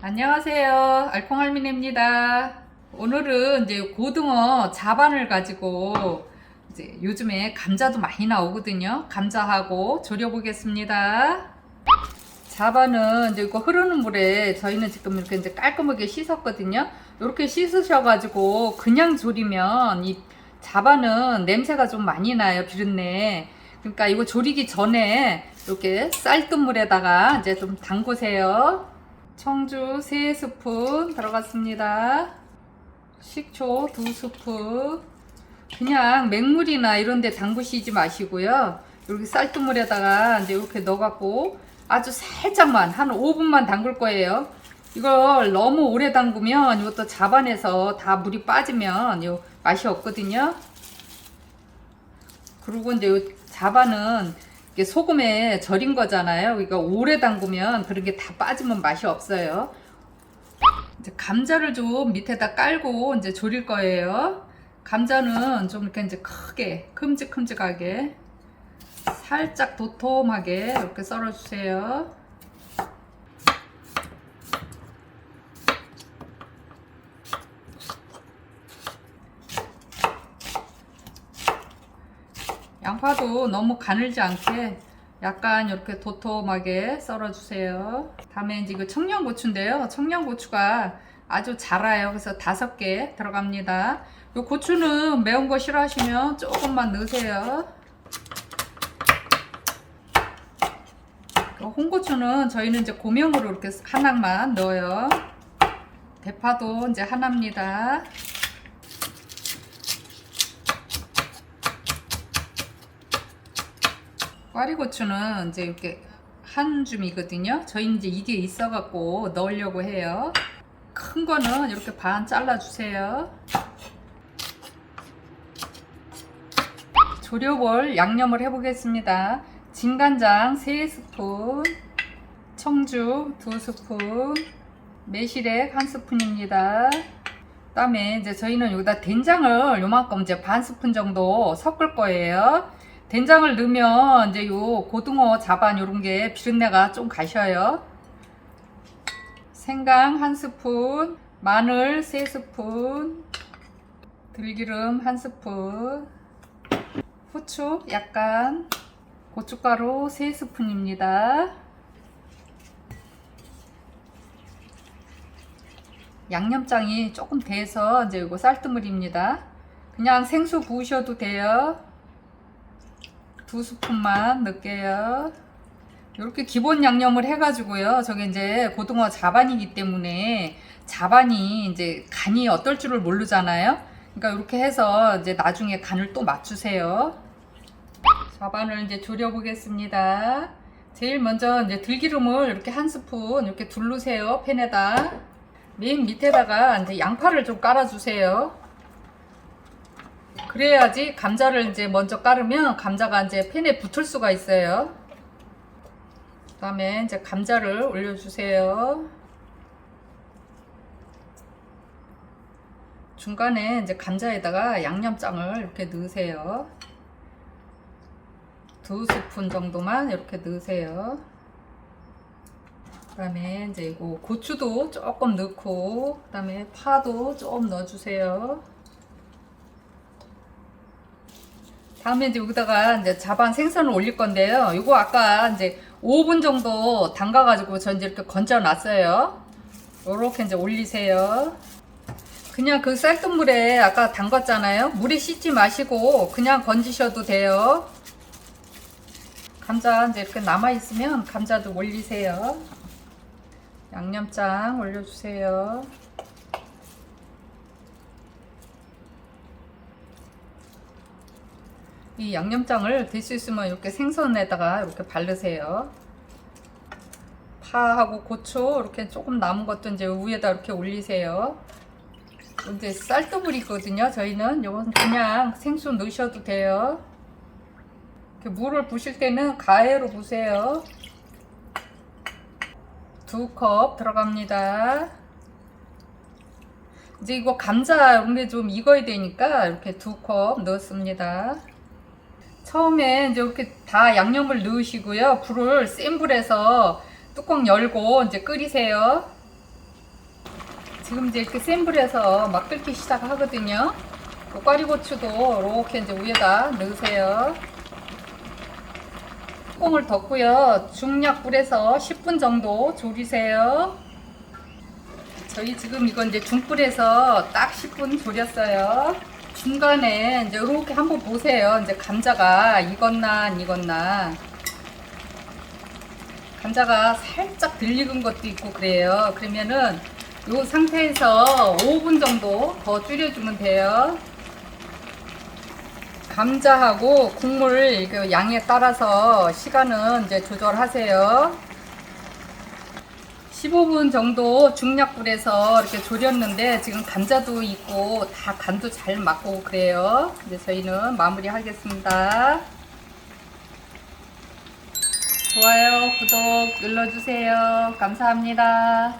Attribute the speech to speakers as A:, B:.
A: 안녕하세요. 알콩할미네입니다. 오늘은 이제 고등어 자반을 가지고 이제 요즘에 감자도 많이 나오거든요. 감자하고 졸여 보겠습니다. 자반은 이제 이거 흐르는 물에 저희는 지금 이렇게 이제 깔끔하게 씻었거든요. 이렇게 씻으셔 가지고 그냥 졸이면 이 자반은 냄새가 좀 많이 나요. 비린내. 그러니까 이거 졸이기 전에 이렇게 쌀뜨물에다가 이제 좀 담그세요. 청주 3스푼 들어갔습니다. 식초 2스푼. 그냥 맹물이나 이런 데 담그시지 마시고요. 이렇게 쌀뜨물에다가 이제 이렇게 넣어갖고 아주 살짝만 한 5분만 담글 거예요. 이걸 너무 오래 담그면 이것도 잡아내서 다 물이 빠지면 요 맛이 없거든요. 그리고 이제 요 자반은 이게 소금에 절인 거잖아요. 그러니까 오래 담그면 그런 게 다 빠지면 맛이 없어요. 이제 감자를 좀 밑에다 깔고 이제 졸일 거예요. 감자는 좀 이렇게 이제 크게 큼직큼직하게 살짝 도톰하게 이렇게 썰어 주세요. 양파도 너무 가늘지 않게 약간 이렇게 도톰하게 썰어 주세요. 다음에 이제 이거 청양고추인데요. 청양고추가 아주 자라요. 그래서 다섯 개 들어갑니다. 이 고추는 매운 거 싫어하시면 조금만 넣으세요. 그 홍고추는 저희는 이제 고명으로 이렇게 하나만 넣어요. 대파도 이제 하나입니다. 꽈리고추는 이제 이렇게 한 줌이거든요. 저희는 이제 이게 있어갖고 넣으려고 해요. 큰 거는 이렇게 반 잘라주세요. 조려볼 양념을 해보겠습니다. 진간장 3스푼, 청주 2스푼, 매실액 1스푼입니다. 그 다음에 이제 저희는 여기다 된장을 요만큼 이제 반 스푼 정도 섞을 거예요. 된장을 넣으면 이제 요 고등어 자반 요런 게 비린내가 좀 가셔요. 생강 한 스푼, 마늘 세 스푼, 들기름 한 스푼, 후추 약간, 고춧가루 세 스푼입니다. 양념장이 조금 돼서 이제 이거 쌀뜨물입니다. 그냥 생수 부으셔도 돼요. 두 스푼만 넣을게요. 이렇게 기본 양념을 해가지고요. 저게 이제 고등어 자반이기 때문에 자반이 이제 간이 어떨 줄을 모르잖아요. 그러니까 이렇게 해서 이제 나중에 간을 또 맞추세요. 자반을 이제 졸여 보겠습니다. 제일 먼저 이제 들기름을 이렇게 한 스푼 이렇게 두르세요. 팬에다. 맨 밑에다가 이제 양파를 좀 깔아주세요. 그래야지 감자를 이제 먼저 깔으면 감자가 이제 팬에 붙을 수가 있어요. 그 다음에 이제 감자를 올려주세요. 중간에 이제 감자에다가 양념장을 이렇게 넣으세요. 두 스푼 정도만 이렇게 넣으세요. 그 다음에 이제 이거 고추도 조금 넣고 그 다음에 파도 좀 넣어주세요. 다음에 이제 여기다가 이제 자반 생선을 올릴 건데요. 이거 아까 이제 5분 정도 담가가지고 전 이제 이렇게 건져 놨어요. 요렇게 이제 올리세요. 그냥 그 쌀뜨물에 아까 담갔잖아요. 물에 씻지 마시고 그냥 건지셔도 돼요. 감자 이제 이렇게 남아있으면 감자도 올리세요. 양념장 올려주세요. 이 양념장을 될 수 있으면 이렇게 생선에다가 이렇게 바르세요. 파하고 고추 이렇게 조금 남은 것도 이제 위에다 이렇게 올리세요. 이제 쌀뜨물이거든요. 저희는 이건 그냥 생수 넣으셔도 돼요. 물을 부실 때는 가해로 부세요. 두 컵 들어갑니다. 이제 이거 감자 이런 게좀 익어야 되니까 이렇게 두 컵 넣었습니다. 처음에 이제 이렇게 다 양념을 넣으시고요. 불을 센 불에서 뚜껑 열고 이제 끓이세요. 지금 이제 이렇게 센 불에서 막 끓기 시작하거든요. 그 꽈리고추도 이렇게 이제 위에다 넣으세요. 뚜껑을 덮고요. 중약불에서 10분 정도 졸이세요. 저희 지금 이거 이제 중불에서 딱 10분 졸였어요. 중간에 이제 이렇게 한번 보세요. 이제 감자가 익었나 안 익었나. 감자가 살짝 덜 익은 것도 있고 그래요. 그러면은 이 상태에서 5분 정도 더 줄여주면 돼요. 감자하고 국물 그 양에 따라서 시간은 이제 조절하세요. 15분 정도 중약불에서 이렇게 졸였는데 지금 감자도 있고 다 간도 잘 맞고 그래요. 이제 저희는 마무리 하겠습니다. 좋아요, 구독 눌러주세요. 감사합니다.